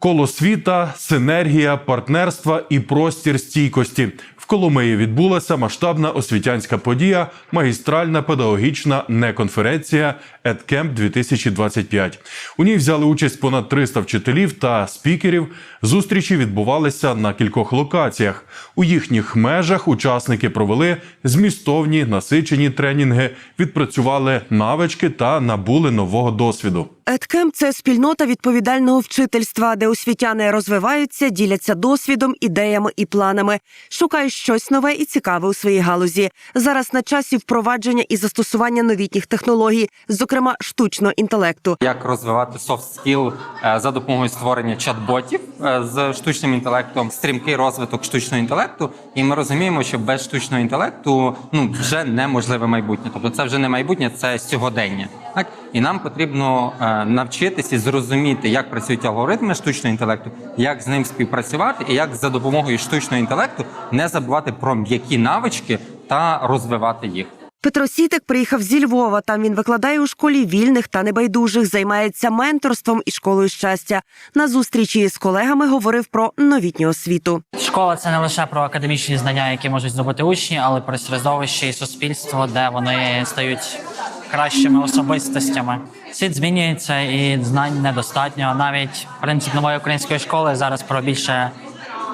Коло світа, синергія, партнерства і простір стійкості. В Коломиї відбулася масштабна освітянська подія, магістральна педагогічна неконференція «Едкемп 2025 У ній взяли участь понад 300 вчителів та спікерів. Зустрічі відбувалися на кількох локаціях. У їхніх межах учасники провели змістовні насичені тренінги, відпрацювали навички та набули нового досвіду. Едкемп – це спільнота відповідального вчительства, де освітяни розвиваються, діляться досвідом, ідеями і планами, шукають щось нове і цікаве у своїй галузі. Зараз на часі впровадження і застосування новітніх технологій, зокрема штучного інтелекту. як розвивати skill е, за допомогою створення чат-ботів е, з штучним інтелектом, стрімкий розвиток штучного інтелекту. І ми розуміємо, що без штучного інтелекту ну вже неможливе майбутнє. Тобто, це вже не майбутнє, це сьогодення. Так і нам потрібно е, навчитися зрозуміти, як працюють алгоритми штучного інтелекту, як з ним співпрацювати, і як за допомогою штучного інтелекту не забувати про м'які навички та розвивати їх. Петро Сітик приїхав зі Львова. Там він викладає у школі вільних та небайдужих, займається менторством і школою щастя. На зустрічі з колегами говорив про новітню освіту. Школа це не лише про академічні знання, які можуть здобути учні, але про середовище і суспільство, де вони стають кращими особистостями. Світ змінюється і знань недостатньо. Навіть принцип нової української школи зараз про більше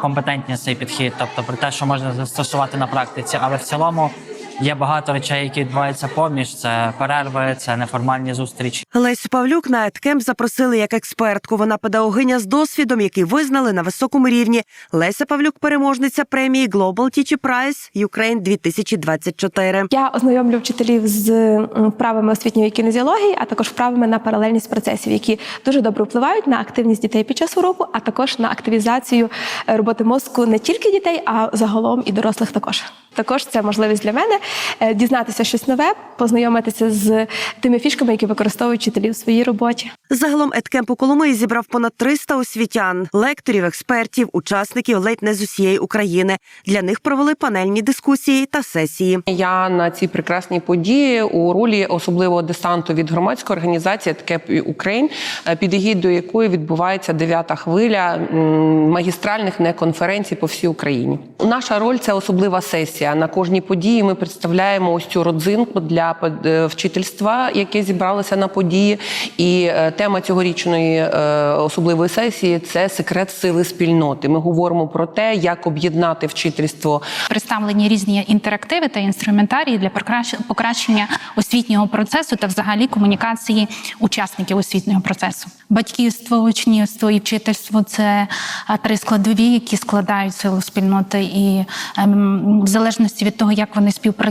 компетентність цей підхід, тобто про те, що можна застосувати на практиці, але в цілому. Є багато речей, які відбуваються поміж. Це перерви, це неформальні зустрічі. Лесю Павлюк на Едкемп запросили як експертку. Вона педагогиня з досвідом, який визнали на високому рівні. Леся Павлюк, переможниця премії Global Teacher Prize Ukraine 2024. Я ознайомлю вчителів з м, вправами освітньої кінезіології, а також вправами на паралельність процесів, які дуже добре впливають на активність дітей під час уроку, а також на активізацію е, роботи мозку не тільки дітей, а загалом і дорослих також. Також це можливість для мене дізнатися щось нове, познайомитися з тими фішками, які використовують вчителі в своїй роботі. Загалом Едкемп у Коломиї зібрав понад 300 освітян, лекторів, експертів, учасників ледь не з усієї України. Для них провели панельні дискусії та сесії. Я на цій прекрасній події у ролі особливого десанту від громадської організації «Ткеп Україн, е, під егідою якої відбувається дев'ята хвиля магістральних неконференцій по всій Україні. Наша роль це особлива сесія. На кожній події ми представляємо ось цю родзинку для е, вчительства, яке зібралося на події. І е, тема цьогорічної е, особливої сесії це секрет сили спільноти. Ми говоримо про те, як об'єднати вчительство представлені різні інтерактиви та інструментарії для покращ- покращення освітнього процесу та взагалі комунікації учасників освітнього процесу. Батьківство, учнівство і вчительство це три складові, які складають силу спільноти, і ем, в залежності від того, як вони співпрацюють,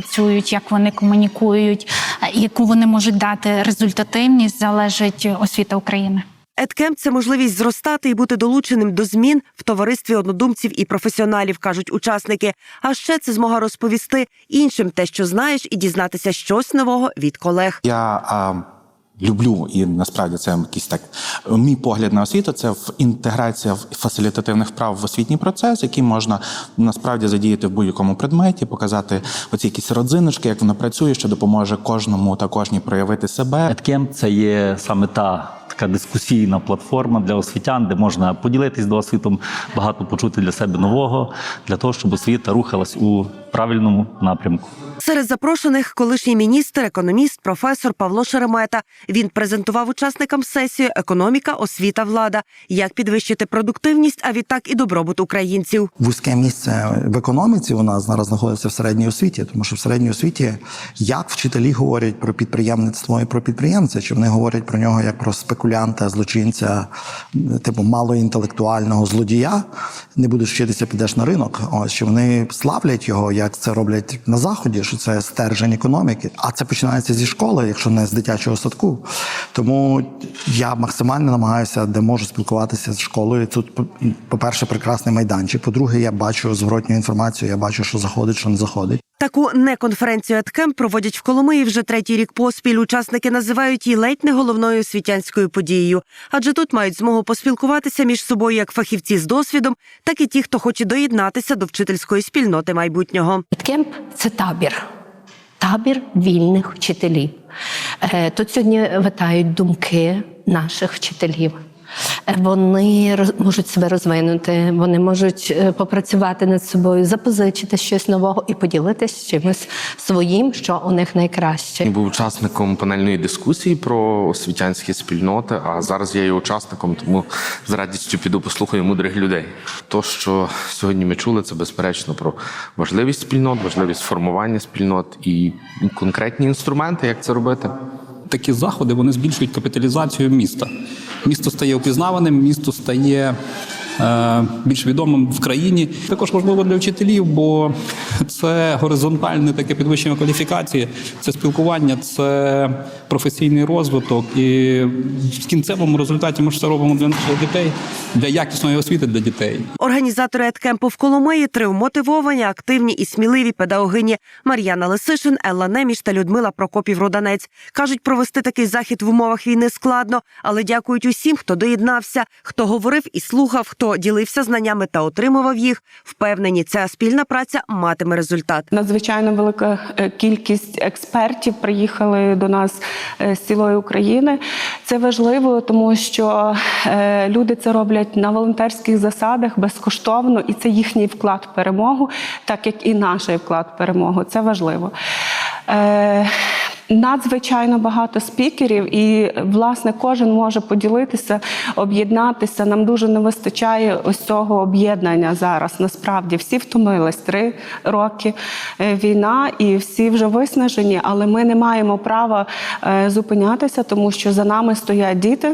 як вони комунікують, яку вони можуть дати результативність, залежить освіта України. Едкемп – це можливість зростати і бути долученим до змін в товаристві однодумців і професіоналів, кажуть учасники. А ще це змога розповісти іншим те, що знаєш, і дізнатися щось нового від колег. Я а, люблю, і насправді це якийсь так мій погляд на освіту. Це інтеграція фасилітативних вправ в освітній процес, який можна насправді задіяти в будь-якому предметі, показати оці якісь родзиночки, як воно працює, що допоможе кожному та кожній проявити себе. Едкемп це є саме та така дискусійна платформа для освітян, де можна поділитись досвідом, багато почути для себе нового, для того, щоб освіта рухалась у правильному напрямку. Серед запрошених колишній міністр, економіст, професор Павло Шеремета. Він презентував учасникам сесію Економіка, освіта, влада, як підвищити продуктивність, а відтак і добробут українців. вузьке місце в економіці у нас зараз знаходиться в середній освіті, тому що в середній освіті як вчителі говорять про підприємництво і про підприємця, чи вони говорять про нього як про спекулянта, злочинця, типу малоінтелектуального злодія, не будеш вчитися, підеш на ринок. Ось чи вони славлять його, як це роблять на заході, що це стержень економіки. А це починається зі школи, якщо не з дитячого садку. Тому я максимально намагаюся, де можу спілкуватися з школою. Тут, по-перше, прекрасний майданчик. По-друге, я бачу зворотню інформацію, я бачу, що заходить, що не заходить. Таку неконференцію Едкемп проводять в Коломиї вже третій рік поспіль. Учасники називають її ледь не головною освітянською подією, адже тут мають змогу поспілкуватися між собою як фахівці з досвідом, так і ті, хто хоче доєднатися до вчительської спільноти майбутнього. Кемп це табір, табір вільних вчителів. Е, Тут сьогодні витають думки наших вчителів. Е, Вони можуть себе розвинути, вони можуть е, попрацювати над собою, запозичити щось нового і поділитися чимось своїм, що у них найкраще. Я був учасником панельної дискусії про освітянські спільноти, а зараз я є учасником, тому з радістю піду послухаю мудрих людей. То, що сьогодні ми чули, це безперечно про важливість спільнот, важливість формування спільнот і конкретні інструменти, як це робити. такі заходи вони збільшують капіталізацію міста. Місто стає впізнаваним, місто стає е, більш відомим в країні. Також важливо для вчителів, бо це горизонтальне таке підвищення кваліфікації, це спілкування, це професійний розвиток. І в кінцевому результаті ми ж це робимо для наших дітей, для якісної освіти для дітей. Організатори еткемпу в Коломиї три вмотивовані, активні і сміливі педагогині Мар'яна Лисишин, Елла Неміш та Людмила Прокопів Роданець кажуть, провести такий захід в умовах війни складно, але дякують усім, хто доєднався, хто говорив і слухав, хто ділився знаннями та отримував їх. Впевнені, ця спільна праця матиме результат. Надзвичайно велика е, кількість експертів приїхали до нас е, з цілої України. Це важливо, тому що е, люди це роблять на волонтерських засадах безкоштовно, і це їхній вклад в перемогу, так як і наш вклад в перемогу. Це важливо. Надзвичайно багато спікерів, і власне кожен може поділитися, об'єднатися. Нам дуже не вистачає ось цього об'єднання зараз. Насправді всі втомились три роки е, війна, і всі вже виснажені, але ми не маємо права е, зупинятися, тому що за нами стоять діти,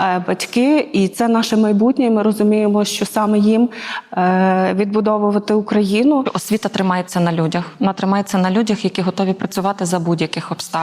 е, батьки, і це наше майбутнє. Ми розуміємо, що саме їм відбудовувати Україну. Освіта тримається на людях. Вона тримається на людях, які готові працювати за будь-яких обставин.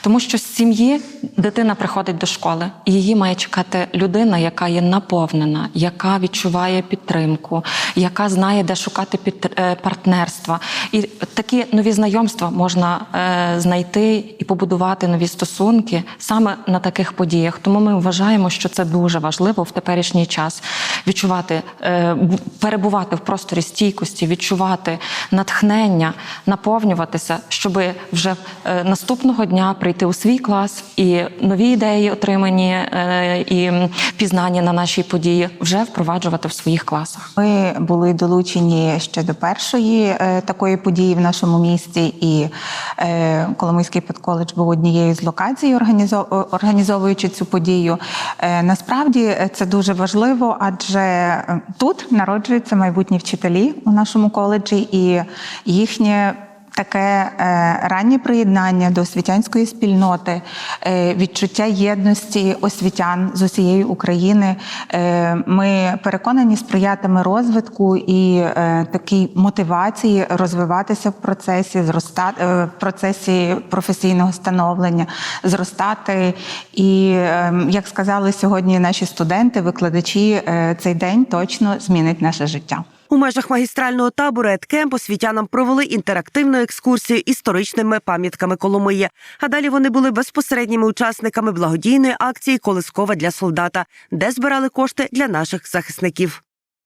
Тому що з сім'ї дитина приходить до школи, і її має чекати людина, яка є наповнена, яка відчуває підтримку, яка знає, де шукати під е, партнерства. І такі нові знайомства можна е, знайти і побудувати нові стосунки саме на таких подіях. Тому ми вважаємо, що це дуже важливо в теперішній час відчувати, е, перебувати в просторі стійкості, відчувати натхнення, наповнюватися, щоб вже е, наступного дня прийти у свій клас і нові ідеї, отримані е, і пізнані на нашій події, вже впроваджувати в своїх класах. Ми були долучені ще до першої е, такої події в нашому місті, і е, Коломийський педколедж був однією з локацій, організо- організовуючи цю подію. Насправді це дуже важливо, адже тут народжуються майбутні вчителі у нашому коледжі, і їхнє таке е, раннє приєднання до освітянської спільноти, е, відчуття єдності освітян з усієї України. Е, ми переконані сприятиме розвитку і такій мотивації розвиватися в процесі, зростати в процесі професійного становлення, зростати. І е, як сказали сьогодні наші студенти, викладачі, цей день точно змінить наше життя. У межах магістрального табору Еткемп освітянам провели інтерактивну екскурсію історичними пам'ятками Коломиї. А далі вони були безпосередніми учасниками благодійної акції Колискова для солдата, де збирали кошти для наших захисників.